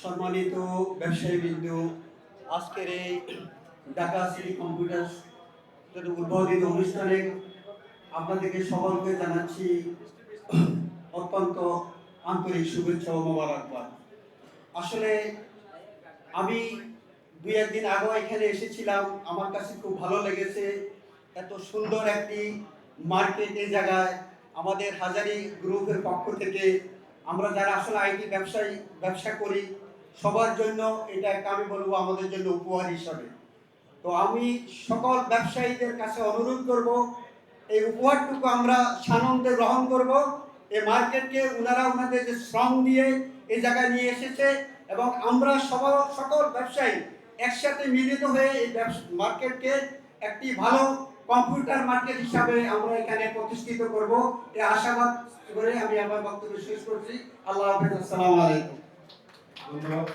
সম্মানিত ব্যবসায়ী বিন্দু আজকের এই ঢাকা সিটি কম্পিউটার উদ্বোধনী অনুষ্ঠানে আপনাদেরকে সকলকে জানাচ্ছি অত্যন্ত আন্তরিক শুভেচ্ছা ও মোবারকবাদ। আসলে আমি দুই একদিন আগেও এখানে এসেছিলাম, আমার কাছে খুব ভালো লেগেছে। এত সুন্দর একটি মার্কেট এই জায়গায়। আমাদের হাজারি গ্রুপের পক্ষ থেকে আমরা যারা আসলে আইটি ব্যবসায়ী, ব্যবসা করি, সবার জন্য এটা একটা আমি বলব আমাদের জন্য উপহার হিসাবে। তো আমি সকল ব্যবসায়ীদের কাছে অনুরোধ করব, এই উপহারটুকু আমরা সানন্দে গ্রহণ করব। এই মার্কেটকে ওনারা ওনাদের যে শ্রম দিয়ে এই জায়গায় নিয়ে এসেছে এবং আমরা সবার সকল ব্যবসায়ী একসাথে মিলিত হয়ে এই মার্কেটকে একটি ভালো কম্পিউটার মার্কেট হিসাবে আমরা এখানে প্রতিষ্ঠিত করব। এই আশাবাদ করে আমি আমার বক্তব্য শেষ করছি। আল্লাহ হাফেজ, আসসালামু আলাইকুম। ধন্যবাদ।